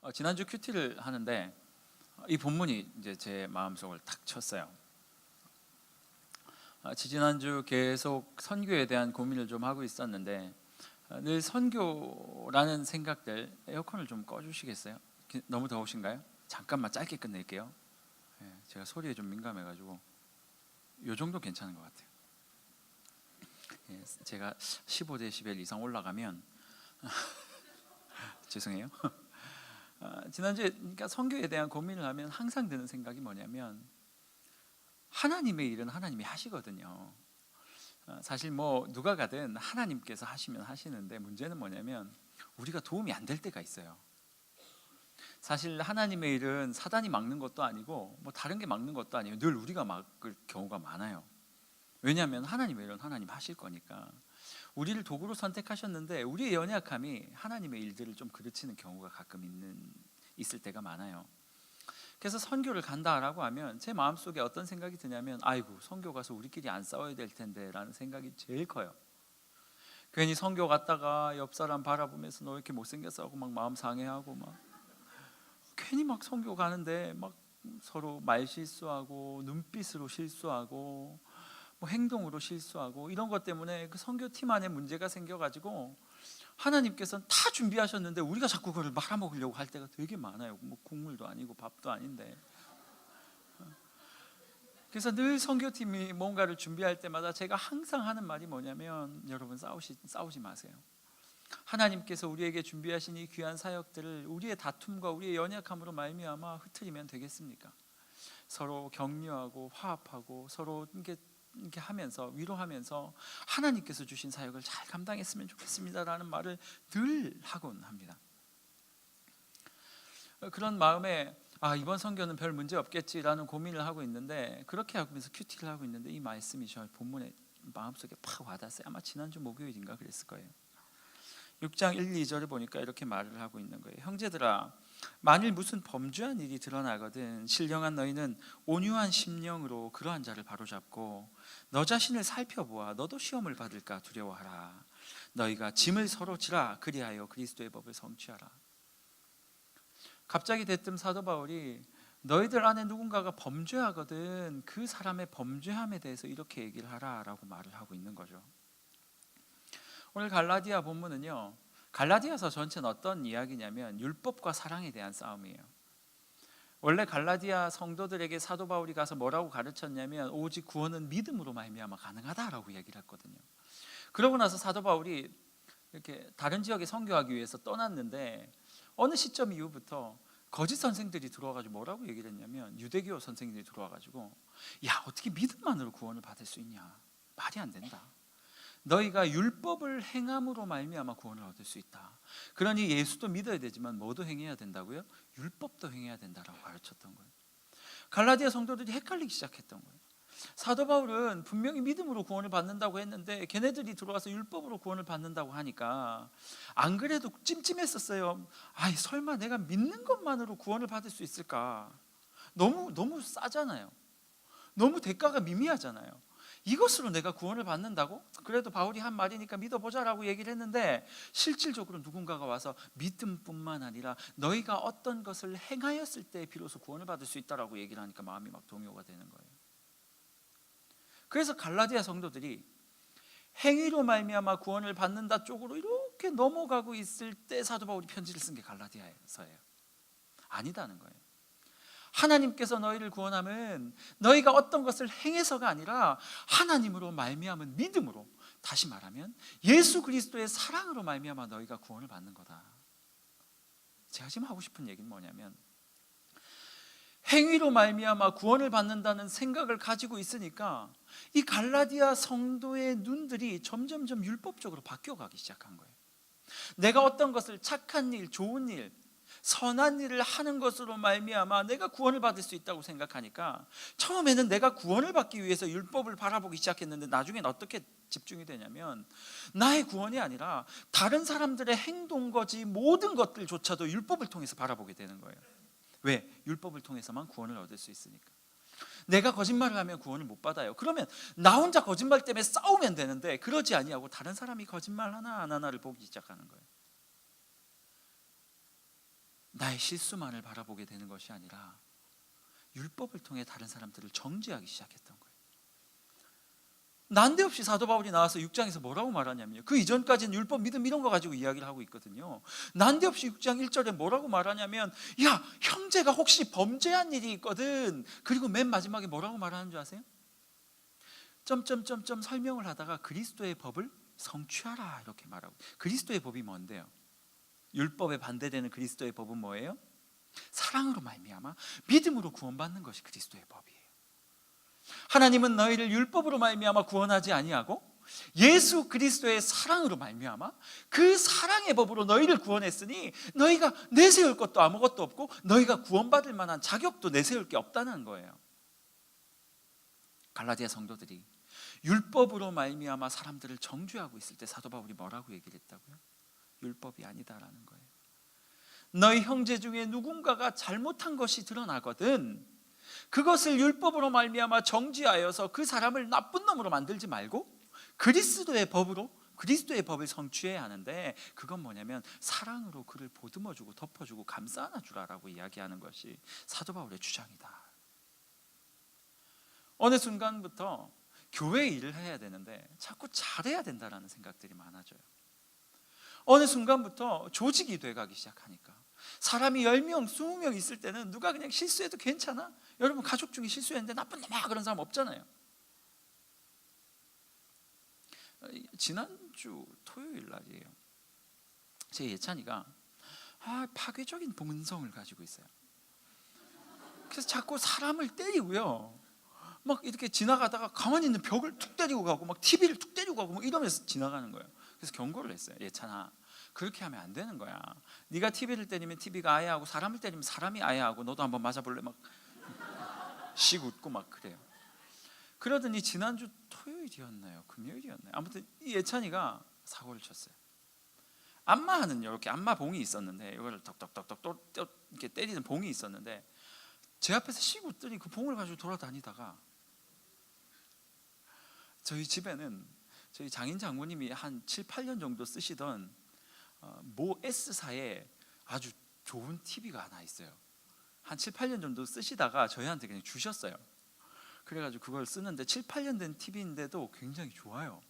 어, 지난주 큐티를 하는데 이 본문이 이제 제 마음속을 탁 쳤어요. 아, 지지난주 계속 선교에 대한 고민을 좀 하고 있었는데 아, 늘 선교라는 생각들 에어컨을 좀 꺼주시겠어요? 기- 너무 더우신가요? 잠깐만 짧게 끝낼게요. 예, 제가 소리에 좀 민감해가지고 요 정도 괜찮은 것 같아요. 예, 제가 15 데시벨 이상 올라가면 죄송해요. 아, 지난주에 그러니까 선교에 대한 고민을 하면 항상 드는 생각이 뭐냐면 하나님의 일은 하나님이 하시거든요. 아, 사실 뭐 누가 가든 하나님께서 하시면 하시는데 문제는 뭐냐면 우리가 도움이 안 될 때가 있어요. 사실 하나님의 일은 사단이 막는 것도 아니고 뭐 다른 게 막는 것도 아니에요. 늘 우리가 막을 경우가 많아요. 왜냐하면 하나님의 일은 하나님 하실 거니까 우리를 도구로 선택하셨는데 우리의 연약함이 하나님의 일들을 좀 그르치는 경우가 가끔 있는 있을 때가 많아요. 그래서 선교를 간다라고 하면 제 마음속에 어떤 생각이 드냐면 아이고 선교 가서 우리끼리 안 싸워야 될 텐데라는 생각이 제일 커요. 괜히 선교 갔다가 옆 사람 바라보면서 너 이렇게 못생겼어 하고 막 마음 상해하고 막 괜히 막 선교 가는데 막 서로 말 실수하고 눈빛으로 실수하고 뭐 행동으로 실수하고 이런 것 때문에 그 선교팀 안에 문제가 생겨가지고 하나님께서는 다 준비하셨는데 우리가 자꾸 그걸 말아먹으려고 할 때가 되게 많아요. 뭐 국물도 아니고 밥도 아닌데. 그래서 늘 선교팀이 뭔가를 준비할 때마다 제가 항상 하는 말이 뭐냐면 여러분 싸우시 싸우지 마세요. 하나님께서 우리에게 준비하신 이 귀한 사역들을 우리의 다툼과 우리의 연약함으로 말미암아 흩트리면 되겠습니까? 서로 격려하고 화합하고 서로 이렇게 이렇게 하면서 위로하면서 하나님께서 주신 사역을 잘 감당했으면 좋겠습니다라는 말을 늘 하곤 합니다. 그런 마음에 아 이번 선교는 별 문제 없겠지라는 고민을 하고 있는데 그렇게 하면서 큐티를 하고 있는데 이 말씀이 저 본문에 마음속에 팍 와닿았어요. 아마 지난주 목요일인가 그랬을 거예요. 6장 1, 2절을 보니까 이렇게 말을 하고 있는 거예요. 형제들아 만일 무슨 범죄한 일이 드러나거든 신령한 너희는 온유한 심령으로 그러한 자를 바로잡고 너 자신을 살펴보아 너도 시험을 받을까 두려워하라 너희가 짐을 서로 지라 그리하여 그리스도의 법을 성취하라 갑자기 대뜸 사도 바울이 너희들 안에 누군가가 범죄하거든 그 사람의 범죄함에 대해서 이렇게 얘기를 하라라고 말을 하고 있는 거죠. 오늘 갈라디아 본문은요. 갈라디아서 전체는 어떤 이야기냐면 율법과 사랑에 대한 싸움이에요. 원래 갈라디아 성도들에게 사도 바울이 가서 뭐라고 가르쳤냐면 오직 구원은 믿음으로 말미암아 가능하다라고 얘기를 했거든요. 그러고 나서 사도 바울이 이렇게 다른 지역에 선교하기 위해서 떠났는데 어느 시점 이후부터 거짓 선생들이 들어와가지고 뭐라고 얘기를 했냐면 유대교 선생들이 들어와가지고 야 어떻게 믿음만으로 구원을 받을 수 있냐 말이 안 된다. 너희가 율법을 행함으로 말미암아 구원을 얻을 수 있다. 그러니 예수도 믿어야 되지만 뭐도 행해야 된다고요? 율법도 행해야 된다라고 가르쳤던 거예요. 갈라디아 성도들이 헷갈리기 시작했던 거예요. 사도 바울은 분명히 믿음으로 구원을 받는다고 했는데 걔네들이 들어와서 율법으로 구원을 받는다고 하니까 안 그래도 찜찜했었어요. 아이 설마 내가 믿는 것만으로 구원을 받을 수 있을까? 너무 너무 싸잖아요. 너무 대가가 미미하잖아요. 이것으로 내가 구원을 받는다고? 그래도 바울이 한 말이니까 믿어보자라고 얘기를 했는데 실질적으로 누군가가 와서 믿음뿐만 아니라 너희가 어떤 것을 행하였을 때 비로소 구원을 받을 수 있다라고 얘기를 하니까 마음이 막 동요가 되는 거예요. 그래서 갈라디아 성도들이 행위로 말미암아 구원을 받는다 쪽으로 이렇게 넘어가고 있을 때 사도 바울이 편지를 쓴 게 갈라디아서예요. 아니다는 거예요. 하나님께서 너희를 구원함은 너희가 어떤 것을 행해서가 아니라 하나님으로 말미암은 믿음으로 다시 말하면 예수 그리스도의 사랑으로 말미암아 너희가 구원을 받는 거다. 제가 지금 하고 싶은 얘기는 뭐냐면 행위로 말미암아 구원을 받는다는 생각을 가지고 있으니까 이 갈라디아 성도의 눈들이 점점점 율법적으로 바뀌어 가기 시작한 거예요. 내가 어떤 것을 착한 일, 좋은 일, 선한 일을 하는 것으로 말미암아 내가 구원을 받을 수 있다고 생각하니까 처음에는 내가 구원을 받기 위해서 율법을 바라보기 시작했는데 나중엔 어떻게 집중이 되냐면 나의 구원이 아니라 다른 사람들의 행동 거지 모든 것들조차도 율법을 통해서 바라보게 되는 거예요. 왜? 율법을 통해서만 구원을 얻을 수 있으니까. 내가 거짓말을 하면 구원을 못 받아요. 그러면 나 혼자 거짓말 때문에 싸우면 되는데 그러지 아니하고 다른 사람이 거짓말 하나 안 하나를 보기 시작하는 거예요. 나의 실수만을 바라보게 되는 것이 아니라 율법을 통해 다른 사람들을 정죄하기 시작했던 거예요. 난데없이 사도 바울이 나와서 6장에서 뭐라고 말하냐면요. 그 이전까지는 율법 믿음 이런 거 가지고 이야기를 하고 있거든요. 난데없이 6장 1절에 뭐라고 말하냐면 야, 형제가 혹시 범죄한 일이 있거든. 그리고 맨 마지막에 뭐라고 말하는 줄 아세요? 점점점점 설명을 하다가 그리스도의 법을 성취하라 이렇게 말하고. 그리스도의 법이 뭔데요? 율법에 반대되는 그리스도의 법은 뭐예요? 사랑으로 말미암아 믿음으로 구원받는 것이 그리스도의 법이에요. 하나님은 너희를 율법으로 말미암아 구원하지 아니하고 예수 그리스도의 사랑으로 말미암아 그 사랑의 법으로 너희를 구원했으니 너희가 내세울 것도 아무것도 없고 너희가 구원받을 만한 자격도 내세울 게 없다는 거예요. 갈라디아 성도들이 율법으로 말미암아 사람들을 정죄하고 있을 때 사도 바울이 뭐라고 얘기를 했다고요? 율법이 아니다라는 거예요. 너희 형제 중에 누군가가 잘못한 것이 드러나거든 그것을 율법으로 말미암아 정지하여서 그 사람을 나쁜 놈으로 만들지 말고 그리스도의 법으로 그리스도의 법을 성취해야 하는데 그건 뭐냐면 사랑으로 그를 보듬어 주고 덮어 주고 감싸 안아 주라라고 이야기하는 것이 사도 바울의 주장이다. 어느 순간부터 교회 일을 해야 되는데 자꾸 잘해야 된다라는 생각들이 많아져요. 어느 순간부터 조직이 돼가기 시작하니까 사람이 10명, 20명 있을 때는 누가 그냥 실수해도 괜찮아? 여러분 가족 중에 실수했는데 나쁜 놈아 그런 사람 없잖아요. 지난주 토요일 날이에요. 제 예찬이가 아, 파괴적인 본성을 가지고 있어요. 그래서 자꾸 사람을 때리고요. 막 이렇게 지나가다가 가만히 있는 벽을 툭 때리고 가고 막 TV를 툭 때리고 가고 막 이러면서 지나가는 거예요. 그래서 경고를 했어요. 예찬아, 그렇게 하면 안 되는 거야. 네가 TV를 때리면 TV가 아야하고 사람을 때리면 사람이 아야하고 너도 한번 맞아볼래 막씩 웃고 막 그래요. 그러더니 지난주 토요일이었나요? 금요일이었나요? 아무튼 이 예찬이가 사고를 쳤어요. 안마하는 이렇게 안마 봉이 있었는데 이거를 덕덕덕덕 또 이렇게 때리는 봉이 있었는데 제 앞에서 씩 웃더니 그 봉을 가지고 돌아다니다가 저희 집에는 저희 장인 장모님이 한 7, 8년 정도 쓰시던 어, 모 S사에 아주 좋은 TV가 하나 있어요. 한 7, 8년 정도 쓰시다가 저희한테 그냥 주셨어요. 그래가지고 그걸 쓰는데 7, 8년 된 TV인데도 굉장히 좋아요.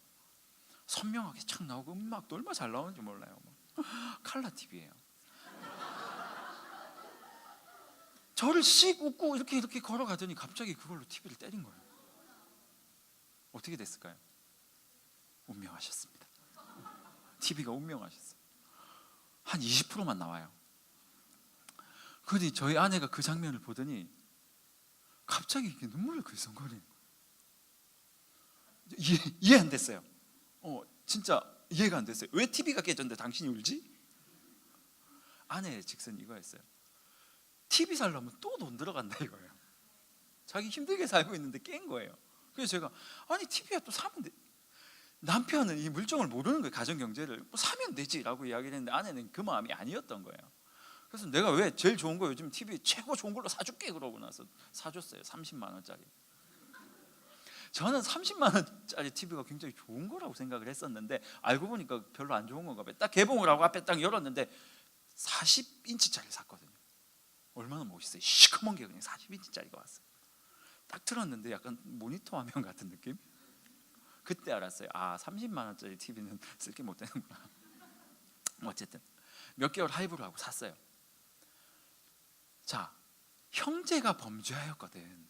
선명하게 착 나오고 음악도 얼마나 잘 나오는지 몰라요. 칼라 TV예요. 저를 씩 웃고 이렇게 이렇게 걸어가더니 갑자기 그걸로 TV를 때린 거예요. 어떻게 됐을까요? 운명하셨습니다. TV가 운명하셨어요. 한 20%만 나와요. 그러니 저희 아내가 그 장면을 보더니 갑자기 이렇게 눈물을 글썽거리는 거예요. 이해, 이해 안 됐어요. 어, 진짜 이해가 안 됐어요. 왜 TV가 깨졌는데 당신이 울지? 아내의 직선 이거였어요. TV 살려면 또 돈 들어간다 이거예요. 자기 힘들게 살고 있는데 깬 거예요. 그래서 제가 아니 TV야 또 사면 돼. 남편은 이 물정을 모르는 거예요. 가정 경제를 뭐 사면 되지라고 이야기를 했는데 아내는 그 마음이 아니었던 거예요. 그래서 내가 왜 제일 좋은 거 요즘 TV 최고 좋은 걸로 사줄게 그러고 나서 사줬어요. 30만 원짜리. 저는 30만 원짜리 TV가 굉장히 좋은 거라고 생각을 했었는데 알고 보니까 별로 안 좋은 건가 봐요. 딱 개봉을 하고 앞에 딱 열었는데 40인치짜리 샀거든요. 얼마나 멋있어요. 시커먼 게 그냥 40인치짜리가 왔어요. 딱 틀었는데 약간 모니터 화면 같은 느낌? 그때 알았어요. 아, 30만 원짜리 TV는 쓸게 못 되는구나. 어쨌든 몇 개월 할부를 하고 샀어요. 자, 형제가 범죄하였거든.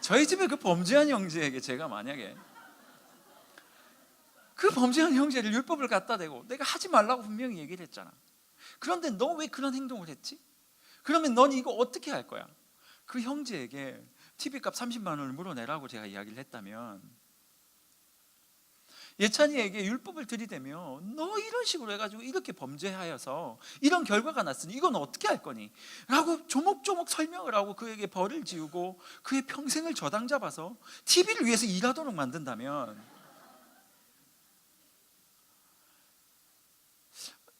저희 집에 그 범죄한 형제에게 제가 만약에 그 범죄한 형제를 율법을 갖다 대고 내가 하지 말라고 분명히 얘기를 했잖아. 그런데 너 왜 그런 행동을 했지? 그러면 넌 이거 어떻게 할 거야? 그 형제에게 TV 값 30만 원을 물어내라고 제가 이야기를 했다면 예찬이에게 율법을 들이대며 너 이런 식으로 해가지고 이렇게 범죄하여서 이런 결과가 났으니 이건 어떻게 할 거니? 라고 조목조목 설명을 하고 그에게 벌을 지우고 그의 평생을 저당 잡아서 TV를 위해서 일하도록 만든다면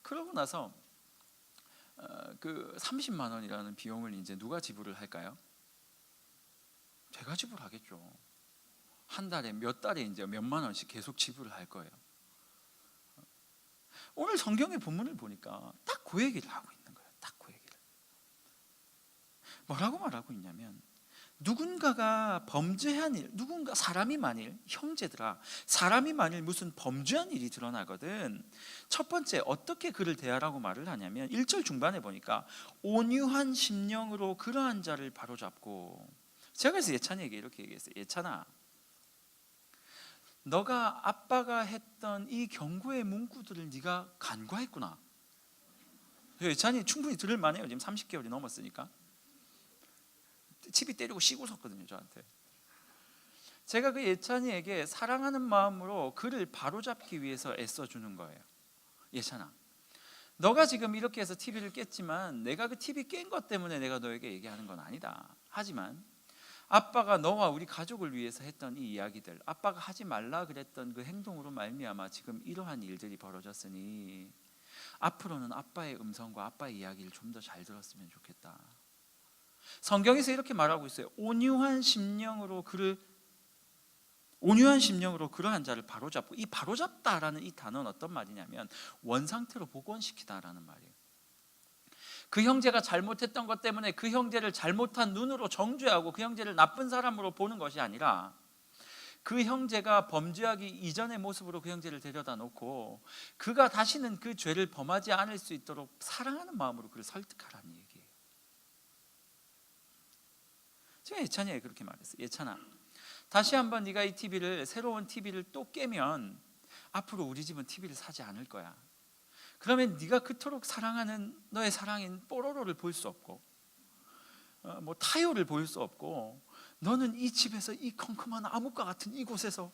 그러고 나서 어, 그 30만 원이라는 비용을 이제 누가 지불을 할까요? 제가 지불하겠죠. 한 달에 몇 달에 이제 몇만 원씩 계속 지불을 할 거예요. 오늘 성경의 본문을 보니까 딱 그 얘기를 하고 있는 거예요. 딱 그 얘기를. 뭐라고 말하고 있냐면 누군가가 범죄한 일, 누군가 사람이 만일 형제들아, 사람이 만일 무슨 범죄한 일이 드러나거든. 첫 번째 어떻게 그를 대하라고 말을 하냐면 1절 중반에 보니까 온유한 심령으로 그러한 자를 바로잡고 제가 그래서 예찬이에게 이렇게 얘기했어요. 예찬아, 너가 아빠가 했던 이 경고의 문구들을 네가 간과했구나. 예찬이 충분히 들을 만해요. 지금 30개월이 넘었으니까. 집이 때리고 쉬고 섰거든요, 저한테. 제가 그 예찬이에게 사랑하는 마음으로 그를 바로잡기 위해서 애써주는 거예요. 예찬아, 너가 지금 이렇게 해서 TV를 깼지만 내가 그 TV 깬 것 때문에 내가 너에게 얘기하는 건 아니다. 하지만 아빠가 너와 우리 가족을 위해서 했던 이 이야기들, 아빠가 하지 말라 그랬던 그 행동으로 말미암아 지금 이러한 일들이 벌어졌으니 앞으로는 아빠의 음성과 아빠의 이야기를 좀 더 잘 들었으면 좋겠다. 성경에서 이렇게 말하고 있어요. 온유한 심령으로 그를 온유한 심령으로 그러한 자를 바로잡고 이 바로잡다라는 이 단어는 어떤 말이냐면 원상태로 복원시키다라는 말이에요. 그 형제가 잘못했던 것 때문에 그 형제를 잘못한 눈으로 정죄하고 그 형제를 나쁜 사람으로 보는 것이 아니라 그 형제가 범죄하기 이전의 모습으로 그 형제를 데려다 놓고 그가 다시는 그 죄를 범하지 않을 수 있도록 사랑하는 마음으로 그를 설득하라는 얘기예요. 제가 예찬이에게 그렇게 말했어요. 예찬아, 다시 한번 네가 이 TV를 새로운 TV를 또 깨면 앞으로 우리 집은 TV를 사지 않을 거야. 그러면 네가 그토록 사랑하는 너의 사랑인 뽀로로를 볼 수 없고 어, 뭐 타요를 볼 수 없고 너는 이 집에서 이 컴컴한 암흑과 같은 이곳에서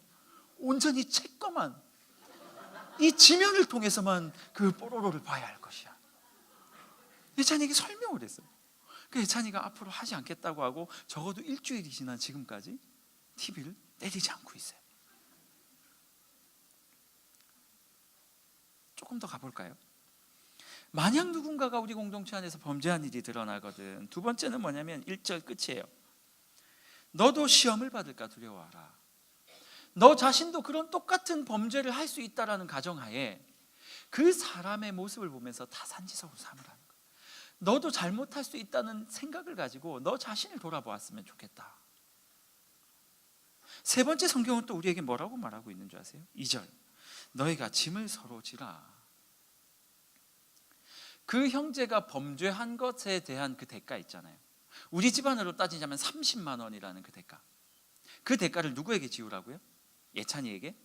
온전히 채꺼만 이 지면을 통해서만 그 뽀로로를 봐야 할 것이야. 예찬이에게 설명을 했어요. 그 예찬이가 앞으로 하지 않겠다고 하고 적어도 일주일이 지난 지금까지 TV를 때리지 않고 있어요. 조금 더 가볼까요? 만약 누군가가 우리 공동체 안에서 범죄한 일이 드러나거든. 두 번째는 뭐냐면 1절 끝이에요. 너도 시험을 받을까 두려워하라. 너 자신도 그런 똑같은 범죄를 할 수 있다라는 가정하에 그 사람의 모습을 보면서 타산지석으로 삼으라는 거예요. 너도 잘못할 수 있다는 생각을 가지고 너 자신을 돌아보았으면 좋겠다. 세 번째 성경은 또 우리에게 뭐라고 말하고 있는 줄 아세요? 2절. 너희가 짐을 서로 지라. 그 형제가 범죄한 것에 대한 그 대가 있잖아요. 우리 집안으로 따지자면 30만 원이라는 그 대가. 그 대가를 누구에게 지우라고요? 예찬이에게?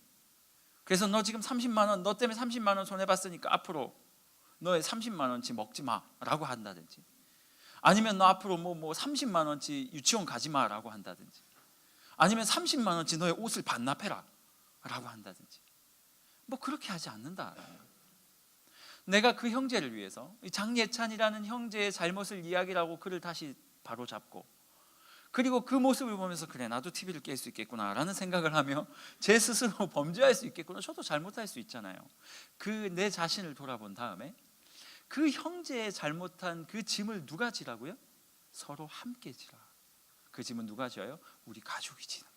그래서 너 지금 30만 원, 너 때문에 30만 원 손해 봤으니까 앞으로 너의 30만 원치 먹지 마라고 한다든지. 아니면 너 앞으로 뭐뭐 30만 원치 유치원 가지 마라고 한다든지. 아니면 30만 원치 너의 옷을 반납해라라고 한다든지. 뭐 그렇게 하지 거예요. 내가 그 형제를 위해서 장예찬이라는 형제의 잘못을 이야기하고 그를 다시 바로 잡고 그리고 그 모습을 보면서 그래 나도 TV를 깰 수 있겠구나라는 생각을 하며 제 스스로 범죄할 수 있겠구나 저도 잘못할 수 있잖아요 그 내 자신을 돌아본 다음에 그 형제의 잘못한 그 짐을 누가 지라고요? 서로 함께 지라 그 짐은 누가 져요? 우리 가족이 지는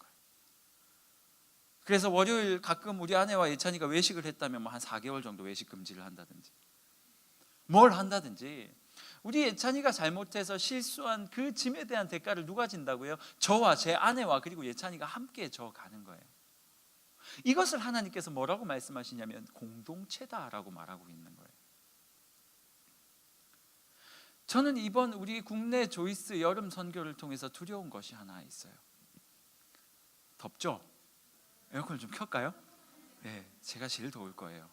그래서 월요일 가끔 우리 아내와 예찬이가 외식을 했다면 뭐 한 4개월 정도 외식 금지를 한다든지 뭘 한다든지 우리 예찬이가 잘못해서 실수한 그 짐에 대한 대가를 누가 진다고요? 저와 제 아내와 그리고 예찬이가 함께 져 가는 거예요. 이것을 하나님께서 뭐라고 말씀하시냐면 공동체다라고 말하고 있는 거예요. 저는 이번 우리 국내 조이스 여름 선교를 통해서 두려운 것이 하나 있어요. 덥죠? 에어컨을 좀 켤까요? 네, 제가 제일 더울 거예요.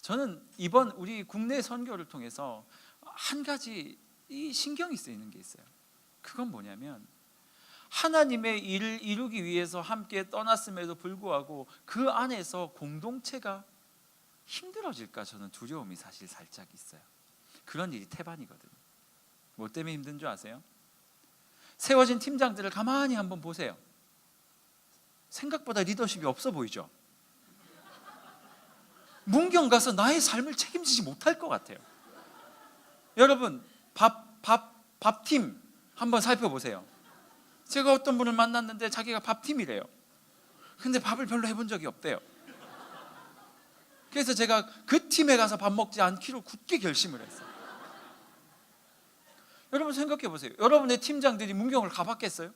저는 이번 우리 국내 선교를 통해서 한 가지 이 신경이 쓰이는 게 있어요. 그건 뭐냐면 하나님의 일을 이루기 위해서 함께 떠났음에도 불구하고 그 안에서 공동체가 힘들어질까 저는 두려움이 사실 살짝 있어요. 그런 일이 태반이거든요. 뭐 때문에 힘든 줄 아세요? 세워진 팀장들을 가만히 한번 보세요. 생각보다 리더십이 없어 보이죠? 문경 가서 나의 삶을 책임지지 못할 것 같아요. 여러분, 밥, 밥, 밥팀 한번 살펴보세요. 제가 어떤 분을 만났는데 자기가 밥팀이래요. 근데 밥을 별로 해본 적이 없대요. 그래서 제가 그 팀에 가서 밥 먹지 않기로 굳게 결심을 했어요. 여러분 생각해 보세요. 여러분의 팀장들이 문경을 가봤겠어요?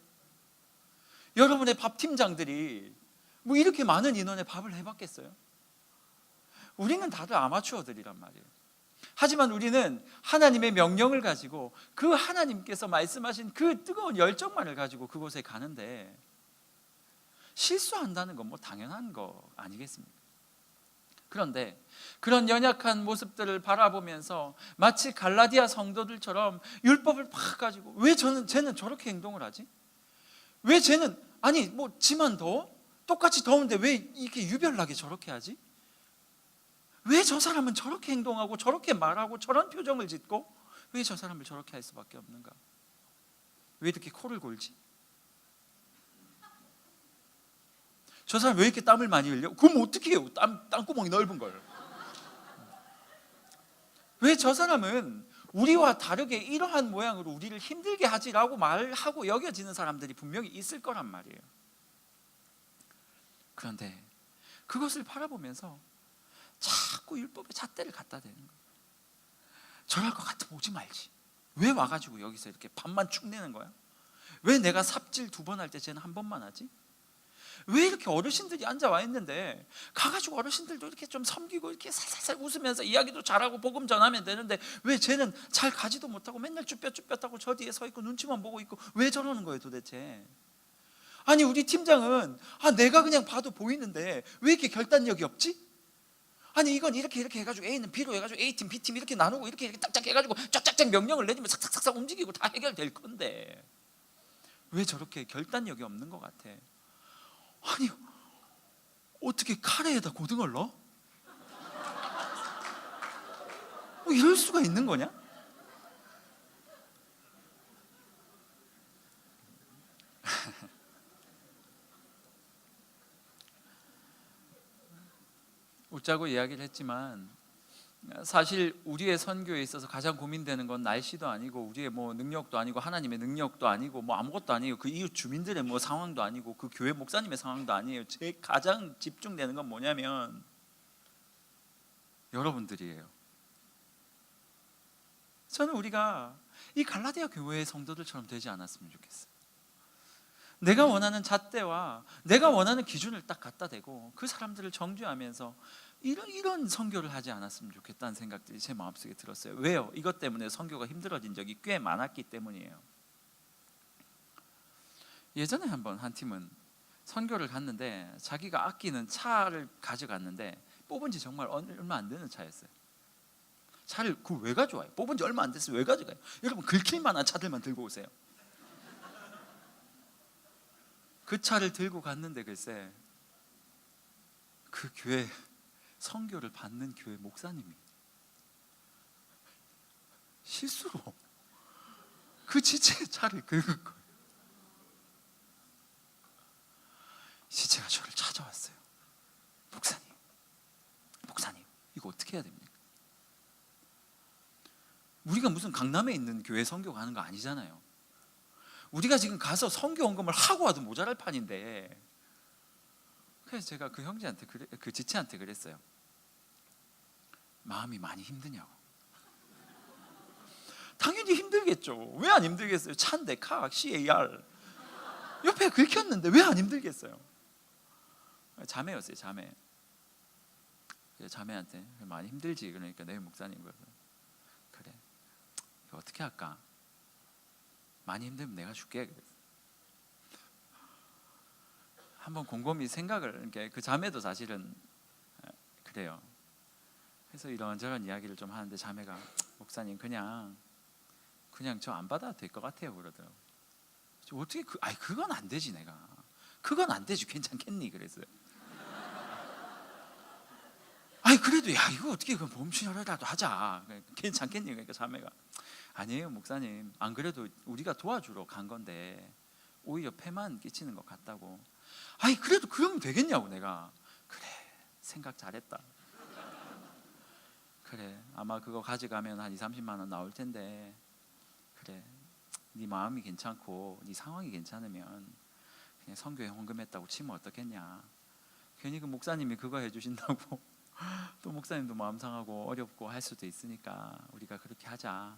여러분의 밥 팀장들이 뭐 이렇게 많은 인원의 밥을 해봤겠어요? 우리는 다들 아마추어들이란 말이에요. 하지만 우리는 하나님의 명령을 가지고 그 하나님께서 말씀하신 그 뜨거운 열정만을 가지고 그곳에 가는데 실수한다는 건 뭐 당연한 거 아니겠습니까? 그런데 그런 연약한 모습들을 바라보면서 마치 갈라디아 성도들처럼 율법을 팍 가지고 왜 저는 쟤는 저렇게 행동을 하지? 왜 쟤는 아니 뭐 지만 더워? 똑같이 더운데 왜 이렇게 유별나게 저렇게 하지? 왜 저 사람은 저렇게 행동하고 저렇게 말하고 저런 표정을 짓고 왜 저 사람을 저렇게 할 수밖에 없는가? 왜 이렇게 코를 골지? 저 사람 왜 이렇게 땀을 많이 흘려? 그럼 어떻게 해요? 땀, 땀구멍이 넓은 걸. 왜 저 사람은 우리와 다르게 이러한 모양으로 우리를 힘들게 하지라고 말하고 여겨지는 사람들이 분명히 있을 거란 말이에요. 그런데 그것을 바라보면서 자꾸 율법의 잣대를 갖다 대는 거예요. 저럴 것 같으면 오지 말지. 왜 와가지고 여기서 이렇게 밥만 축 내는 거야? 왜 내가 삽질 두 번 할 때 쟤는 한 번만 하지? 왜 이렇게 어르신들이 앉아 와 있는데 가가지고 어르신들도 이렇게 좀 섬기고 이렇게 살살살 웃으면서 이야기도 잘하고 복음 전하면 되는데 왜 쟤는 잘 가지도 못하고 맨날 쭈뼛쭈뼛하고 저 뒤에 서 있고 눈치만 보고 있고 왜 저러는 거예요 도대체? 아니 우리 팀장은 아 내가 그냥 봐도 보이는데 왜 이렇게 결단력이 없지? 아니 이건 이렇게 이렇게 해가지고 A는 B로 해가지고 A팀 B팀 이렇게 나누고 이렇게 이렇게 딱딱 해가지고 쫙쫙쫙 명령을 내리면 싹싹싹싹 움직이고 다 해결될 건데 왜 저렇게 결단력이 없는 것 같아? 아니 어떻게 카레에다 고등어를 넣어? 뭐 이럴 수가 있는 거냐? 웃자고 이야기를 했지만 사실 우리의 선교에 있어서 가장 고민되는 건 날씨도 아니고 우리의 뭐 능력도 아니고 하나님의 능력도 아니고 뭐 아무것도 아니에요. 그 이웃 주민들의 뭐 상황도 아니고 그 교회 목사님의 상황도 아니에요. 제 가장 집중되는 건 뭐냐면 여러분들이에요. 저는 우리가 이 갈라디아 교회의 성도들처럼 되지 않았으면 좋겠어요. 내가 원하는 잣대와 내가 원하는 기준을 딱 갖다 대고 그 사람들을 정죄하면서 이런 이런 선교를 하지 않았으면 좋겠다는 생각들이 제 마음속에 들었어요. 왜요? 이것 때문에 선교가 힘들어진 적이 꽤 많았기 때문이에요. 예전에 한번 한 팀은 선교를 갔는데 자기가 아끼는 차를 가져갔는데 뽑은 지 정말 얼마 안 되는 차였어요. 차를 그 왜 가져와요? 뽑은 지 얼마 안 됐어요. 왜 가져가요? 여러분 긁힐 만한 차들만 들고 오세요. 그 차를 들고 갔는데 글쎄 그 교회 성교를 받는 교회 목사님이 실수로 그 지체의 차를 긁은 거예요. 지체가 저를 찾아왔어요. 목사님, 목사님, 이거 어떻게 해야 됩니까? 우리가 무슨 강남에 있는 교회 성교 가는 거 아니잖아요. 우리가 지금 가서 성교 원금을 하고 와도 모자랄 판인데 그래서 제가 그 형제한테 그 지체한테 그랬어요. 마음이 많이 힘드냐고. 당연히 힘들겠죠. 왜 안 힘들겠어요? 차인데 카 CAR 옆에 긁혔는데 왜 안 힘들겠어요? 자매였어요, 자매. 자매한테 많이 힘들지 그러니까 내 목사님 그래 그래 어떻게 할까? 많이 힘들면 내가 줄게. 한번 곰곰이 생각을 이렇게 그 자매도 사실은 그래요. 그래서 이런저런 이야기를 좀 하는데 자매가 목사님 그냥 그냥 저 안 받아도 될 것 같아요 그러더라고. 어떻게 그 아니 그건 안 되지 내가. 그건 안 되지. 괜찮겠니? 그랬어요. 아니 그래도 야 이거 어떻게 그 몸치료라도 하자. 괜찮겠니? 그러니까 자매가. 아니에요 목사님. 안 그래도 우리가 도와주러 간 건데 오히려 폐만 끼치는 것 같다고. 아니 그래도 그러면 되겠냐고 내가. 그래 생각 잘했다 그래 아마 그거 가져가면 한 2, 30만 원 나올 텐데 그래 네 마음이 괜찮고 네 상황이 괜찮으면 그냥 성교에 헌금했다고 치면 어떻겠냐 괜히 그 목사님이 그거 해주신다고 또 목사님도 마음 상하고 어렵고 할 수도 있으니까 우리가 그렇게 하자.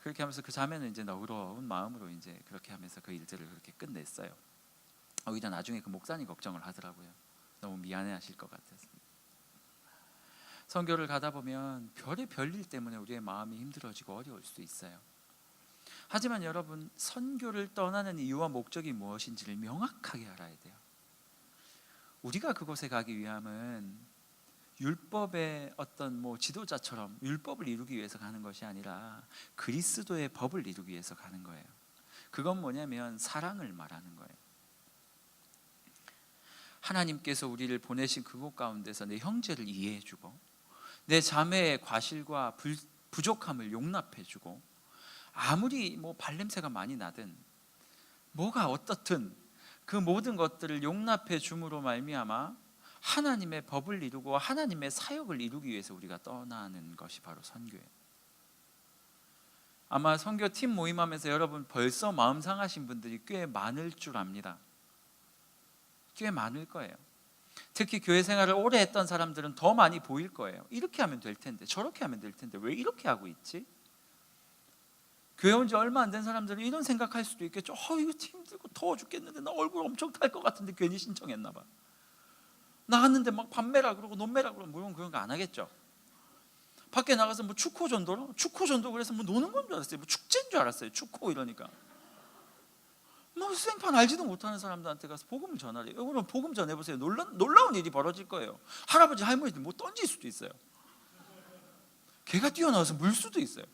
그렇게 하면서 그 자매는 이제 너그러운 마음으로 이제 그렇게 하면서 그 일들을 그렇게 끝냈어요. 오히려 나중에 그 목사님 걱정을 하더라고요. 너무 미안해하실 것 같아서. 선교를 가다 보면 별의 별일 때문에 우리의 마음이 힘들어지고 어려울 수도 있어요. 하지만 여러분 선교를 떠나는 이유와 목적이 무엇인지를 명확하게 알아야 돼요. 우리가 그곳에 가기 위함은 율법의 어떤 뭐 지도자처럼 율법을 이루기 위해서 가는 것이 아니라 그리스도의 법을 이루기 위해서 가는 거예요. 그건 뭐냐면 사랑을 말하는 거예요. 하나님께서 우리를 보내신 그곳 가운데서 내 형제를 이해해주고 내 자매의 과실과 불, 부족함을 용납해주고 아무리 뭐 발냄새가 많이 나든 뭐가 어떻든 그 모든 것들을 용납해 줌으로 말미암아 하나님의 법을 이루고 하나님의 사역을 이루기 위해서 우리가 떠나는 것이 바로 선교예요. 아마 선교 팀 모임하면서 여러분 벌써 마음 상하신 분들이 꽤 많을 줄 압니다. 꽤 많을 거예요. 특히 교회 생활을 오래 했던 사람들은 더 많이 보일 거예요. 이렇게 하면 될 텐데, 저렇게 하면 될 텐데, 왜 이렇게 하고 있지? 교회 온 지 얼마 안 된 사람들은 이런 생각할 수도 있겠죠. 어, 이거 힘들고 더워 죽겠는데 나 얼굴 엄청 탈 것 같은데 괜히 신청했나 봐. 나갔는데 막 밤매라 그러고 논매라 그러고 물론 그런 거 안 하겠죠. 밖에 나가서 뭐 축구 전도로 축구 전도 그래서 뭐 노는 건 줄 알았어요. 뭐 축제인 줄 알았어요. 축구 이러니까. 뭐 수행판 알지도 못하는 사람들한테 가서 복음을 전하래. 여러분 복음 전해 보세요. 놀라, 놀라운 일이 벌어질 거예요. 할아버지 할머니들 뭐 던질 수도 있어요. 개가 뛰어나와서 물 수도 있어요.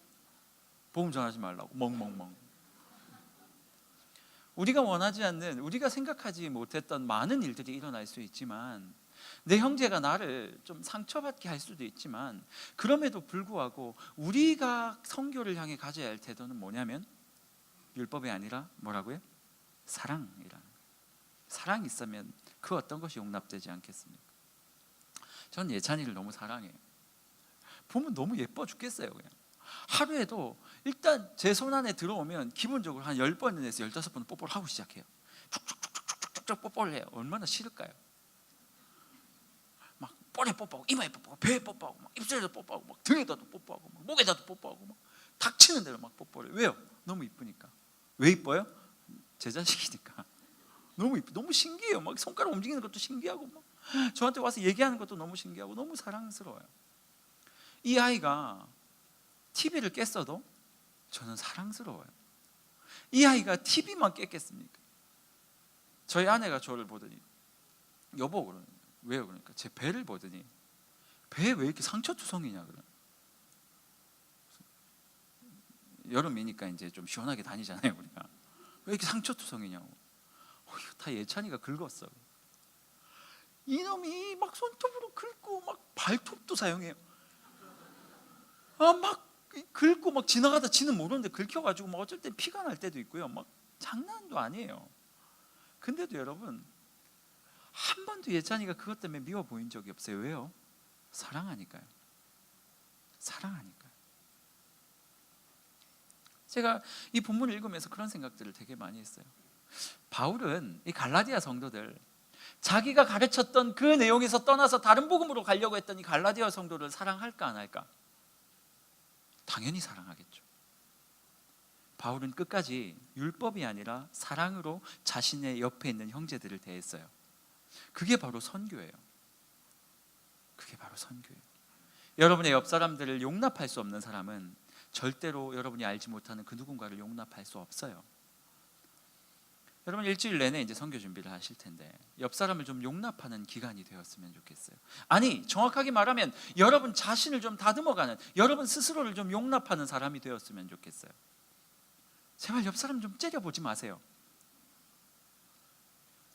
복음 전하지 말라고 멍멍멍. 우리가 원하지 않는 우리가 생각하지 못했던 많은 일들이 일어날 수 있지만 내 형제가 나를 좀 상처받게 할 수도 있지만 그럼에도 불구하고 우리가 성교를 향해 가져야 할 태도는 뭐냐면 율법이 아니라 뭐라고요? 사랑이라는. 사랑이 있으면 그 어떤 것이 용납되지 않겠습니까? 전 예찬이를 너무 사랑해요. 보면 너무 예뻐 죽겠어요, 그냥. 하루에도 일단 제 손 안에 들어오면 기본적으로 한 10번에서 15번 뽀뽀를 하고 시작해요. 촉촉촉촉촉촉 뽀뽀를 해요. 얼마나 싫을까요? 막 뻘에 뽀뽀하고 이마에 뽀뽀하고 배에 뽀뽀하고 막 입술에도 뽀뽀하고 막 등에다도 뽀뽀하고 막 목에다도 뽀뽀하고 막 닥치는 대로 막 뽀뽀를 왜요? 너무 이쁘니까. 왜 이뻐요? 제 자식이니까. 너무 너무 신기해요. 막 손가락 움직이는 것도 신기하고 막 저한테 와서 얘기하는 것도 너무 신기하고 너무 사랑스러워요. 이 아이가 TV를 깼어도 저는 사랑스러워요. 이 아이가 TV만 깼겠습니까? 저희 아내가 저를 보더니 여보 그러는. 왜요? 그러니까 제 배를 보더니 배에 왜 이렇게 상처투성이냐 그래. 여름이니까 이제 좀 시원하게 다니잖아요 우리가. 왜 이렇게 상처투성이냐고. 어, 이거 다 예찬이가 긁었어. 이놈이 막 손톱으로 긁고 막 발톱도 사용해요. 아 막 긁고 막 지나가다 지는 모르는데 긁혀가지고 막 어쩔 땐 피가 날 때도 있고요. 막 장난도 아니에요. 근데도 여러분 한 번도 예찬이가 그것 때문에 미워 보인 적이 없어요. 왜요? 사랑하니까요. 사랑하니까요. 제가 이 본문을 읽으면서 그런 생각들을 되게 많이 했어요. 바울은 이 갈라디아 성도들 자기가 가르쳤던 그 내용에서 떠나서 다른 복음으로 가려고 했던 이 갈라디아 성도를 사랑할까 안 할까? 당연히 사랑하겠죠. 바울은 끝까지 율법이 아니라 사랑으로 자신의 옆에 있는 형제들을 대했어요. 그게 바로 선교예요. 그게 바로 선교예요. 여러분의 옆 사람들을 용납할 수 없는 사람은 절대로 여러분이 알지 못하는 그 누군가를 용납할 수 없어요. 여러분 일주일 내내 이제 선교 준비를 하실 텐데 옆 사람을 좀 용납하는 기간이 되었으면 좋겠어요. 아니 정확하게 말하면 여러분 자신을 좀 다듬어가는 여러분 스스로를 좀 용납하는 사람이 되었으면 좋겠어요. 제발 옆 사람 좀 째려보지 마세요.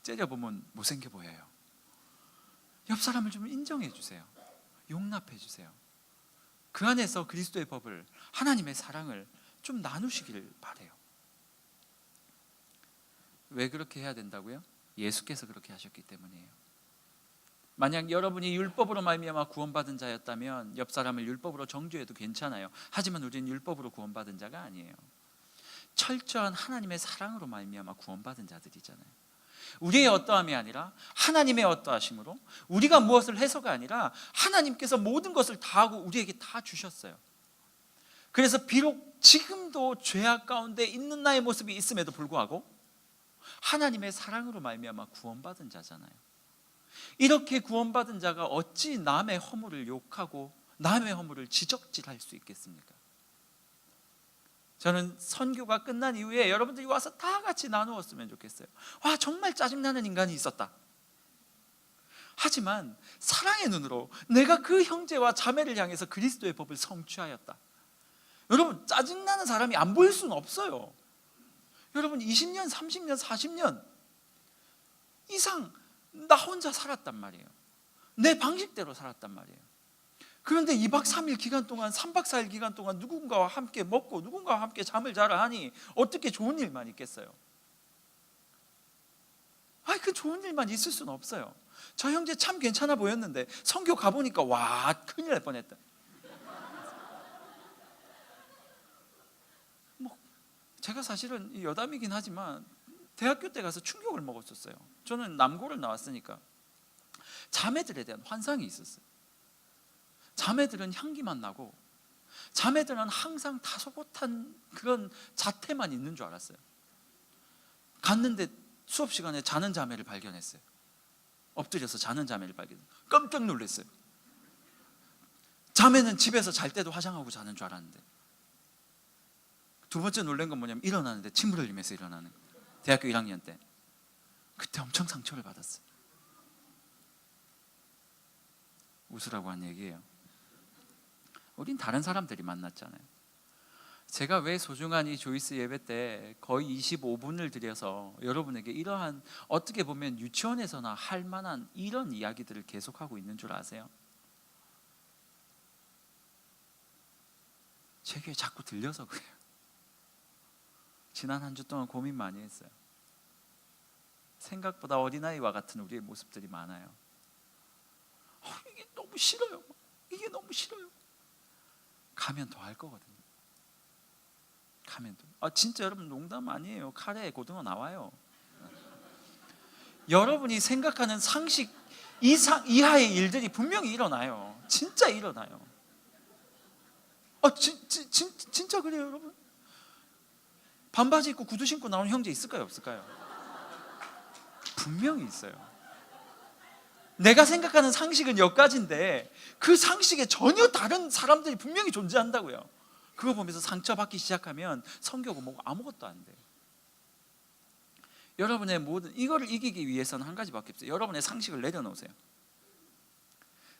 째려보면 못생겨 보여요. 옆 사람을 좀 인정해 주세요. 용납해 주세요. 그 안에서 그리스도의 법을 하나님의 사랑을 좀 나누시길 바래요. 왜 그렇게 해야 된다고요? 예수께서 그렇게 하셨기 때문이에요. 만약 여러분이 율법으로 말미암아 구원받은 자였다면 옆 사람을 율법으로 정죄해도 괜찮아요. 하지만 우리는 율법으로 구원받은 자가 아니에요. 철저한 하나님의 사랑으로 말미암아 구원받은 자들이잖아요. 우리의 어떠함이 아니라 하나님의 어떠하심으로 우리가 무엇을 해서가 아니라 하나님께서 모든 것을 다 하고 우리에게 다 주셨어요. 그래서 비록 지금도 죄악 가운데 있는 나의 모습이 있음에도 불구하고 하나님의 사랑으로 말미암아 구원받은 자잖아요. 이렇게 구원받은 자가 어찌 남의 허물을 욕하고 남의 허물을 지적질할 수 있겠습니까? 저는 선교가 끝난 이후에 여러분들이 와서 다 같이 나누었으면 좋겠어요. 와 정말 짜증나는 인간이 있었다. 하지만 사랑의 눈으로 내가 그 형제와 자매를 향해서 그리스도의 법을 성취하였다. 여러분 짜증나는 사람이 안 보일 수는 없어요. 여러분 20년, 30년, 40년 이상 나 혼자 살았단 말이에요. 내 방식대로 살았단 말이에요. 그런데 2박 3일 기간 동안 3박 4일 기간 동안 누군가와 함께 먹고 누군가와 함께 잠을 자라 하니 어떻게 좋은 일만 있겠어요? 아이 그 좋은 일만 있을 수는 없어요. 저 형제 참 괜찮아 보였는데 성교 가 보니까 와 큰일 날 뻔했다. 뭐 제가 사실은 이 여담이긴 하지만 대학교 때 가서 충격을 먹었었어요. 저는 남고를 나왔으니까 자매들에 대한 환상이 있었어요. 자매들은 향기만 나고 자매들은 항상 다소곳한 그런 자태만 있는 줄 알았어요. 갔는데 수업 시간에 자는 자매를 발견했어요. 엎드려서 자는 자매를 발견. 깜짝 놀랐어요. 자매는 집에서 잘 때도 화장하고 자는 줄 알았는데 두 번째 놀란 건 뭐냐면 일어나는데 침을 흘리면서 일어나는. 대학교 1학년 때 그때 엄청 상처를 받았어요. 웃으라고 한 얘기예요. 우린 다른 사람들이 만났잖아요. 제가 왜 소중한 이 조이스 예배 때 거의 25분을 들여서 여러분에게 이러한 어떻게 보면 유치원에서나 할 만한 이런 이야기들을 계속하고 있는 줄 아세요? 제 귀에 자꾸 들려서 그래요. 지난 한 주 동안 고민 많이 했어요. 생각보다 어린아이와 같은 우리의 모습들이 많아요. 어, 이게 너무 싫어요. 이게 너무 싫어요. 가면 더 할 거거든요. 가면 더. 아 진짜 여러분 농담 아니에요. 카레 고등어 나와요. 여러분이 생각하는 상식 이상 이하의 일들이 분명히 일어나요. 진짜 일어나요. 아 진, 진, 진, 진짜 그래요, 여러분. 반바지 입고 구두 신고 나오는 형제 있을까요, 없을까요? 분명히 있어요. 내가 생각하는 상식은 여기까지인데 그 상식에 전혀 다른 사람들이 분명히 존재한다고요. 그거 보면서 상처받기 시작하면 성교고 뭐고 아무것도 안 돼. 여러분의 모든 이거를 이기기 위해서는 한 가지밖에 없어요. 여러분의 상식을 내려놓으세요.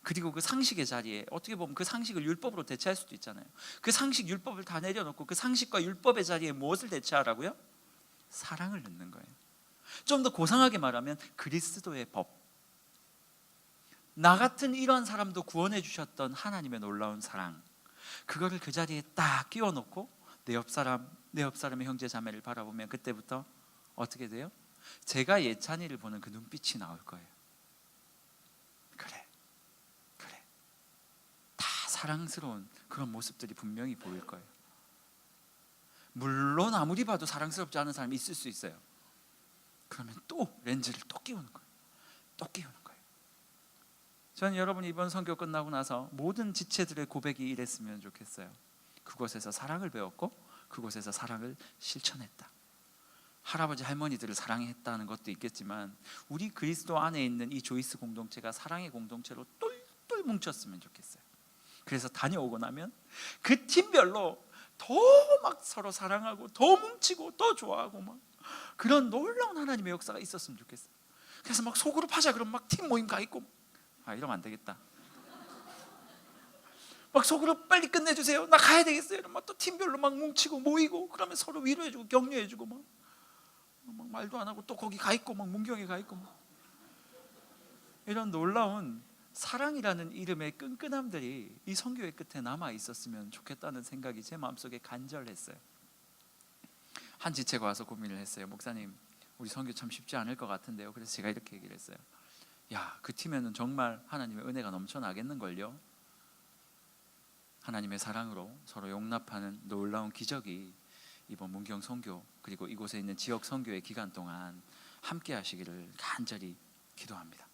그리고 그 상식의 자리에 어떻게 보면 그 상식을 율법으로 대체할 수도 있잖아요. 그 상식 율법을 다 내려놓고 그 상식과 율법의 자리에 무엇을 대체하라고요? 사랑을 넣는 거예요. 좀 더 고상하게 말하면 그리스도의 법. 나 같은 이런 사람도 구원해 주셨던 하나님의 놀라운 사랑. 그거를 그 자리에 딱 끼워 놓고 내 옆 사람, 내 옆 사람의 형제 자매를 바라보면 그때부터 어떻게 돼요? 제가 예찬이를 보는 그 눈빛이 나올 거예요. 그래. 그래. 다 사랑스러운 그런 모습들이 분명히 보일 거예요. 물론 아무리 봐도 사랑스럽지 않은 사람이 있을 수 있어요. 그러면 또 렌즈를 또 끼우는 거예요. 또 끼우는 거예요. 저는 여러분이 이번 선교 끝나고 나서 모든 지체들의 고백이 이랬으면 좋겠어요. 그곳에서 사랑을 배웠고 그곳에서 사랑을 실천했다. 할아버지 할머니들을 사랑했다는 것도 있겠지만 우리 그리스도 안에 있는 이 조이스 공동체가 사랑의 공동체로 똘똘 뭉쳤으면 좋겠어요. 그래서 다녀오고 나면 그 팀별로 더 막 서로 사랑하고 더 뭉치고 더 좋아하고 막 그런 놀라운 하나님의 역사가 있었으면 좋겠어요. 그래서 막 속으로 파자 그럼 막 팀 모임 가 있고 아 이러면 안 되겠다. 막 속으로 빨리 끝내주세요. 나 가야 되겠어요. 이러면 또 팀별로 막 뭉치고 모이고 그러면 서로 위로해주고 격려해주고 막, 막 말도 안 하고 또 거기 가 있고 막 문경에 가 있고 막 이런 놀라운 사랑이라는 이름의 끈끈함들이 이 성교의 끝에 남아 있었으면 좋겠다는 생각이 제 마음속에 간절했어요. 한 지체가 와서 고민을 했어요. 목사님, 우리 성교 참 쉽지 않을 것 같은데요. 그래서 제가 이렇게 얘기를 했어요. 야, 그 팀에는 정말 하나님의 은혜가 넘쳐나겠는걸요. 하나님의 사랑으로 서로 용납하는 놀라운 기적이 이번 문경 성교 그리고 이곳에 있는 지역 성교의 기간 동안 함께 하시기를 간절히 기도합니다.